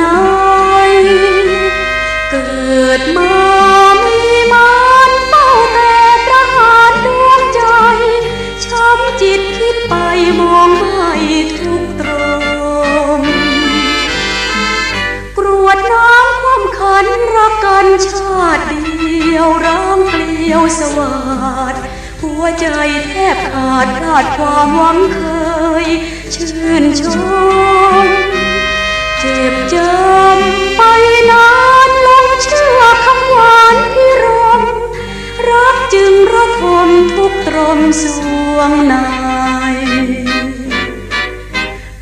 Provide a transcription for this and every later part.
นายเกิดมามีมานเฝ้าแต่ประหารดวงใจ ช้ำจิตคิดไปมองไม่ทุกตรงกรวดน้ำความขันรักกันชาติเดียวร้างเกลียวสวัสดหัวใจแทบขาดขาดความหวังเคยชื่นชม เจ็บจำไปนานลงเชื่อคำหวานพิรม รักจึงระทมทุกตรมสวงใน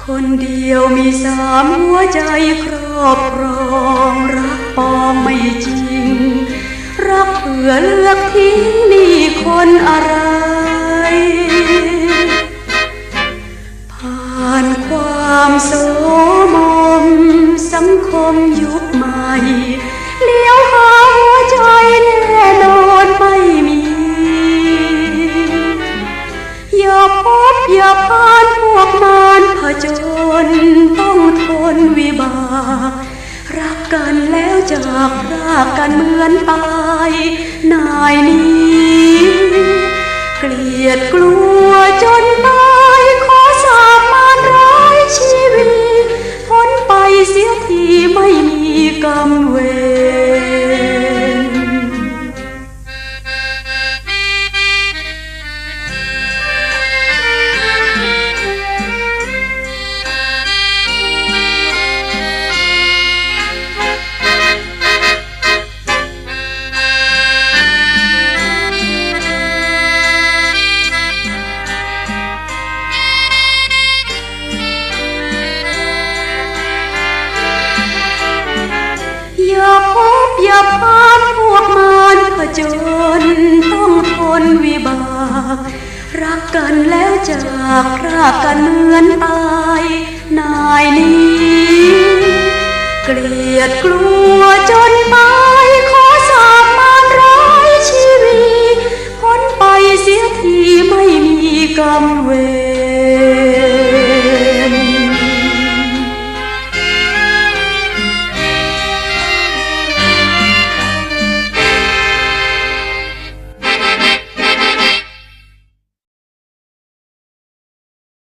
คนเดียวมีสามหัวใจครอบครองรักปองไม่จริง รักเผื่อเลือกทิ้งนี่คนอะไรผ่านความโสมมสัง คมยุคใหม่เลี้ยวหาหัวใจแน่นอนไม่มี อย่าพบอย่าผ่านพวกมารผจญต้องทนวิบาก รักกันแล้วจากรากกันเหมือนตายนาย ก จนต้องทนวิบาก รักกันแล้วจากรักกันเหมือนตายนายนี้ เกลียดกลัวจนตายขอสาบมารร้ายชีวีพ้นไปเสียทีไม่มีกำเวร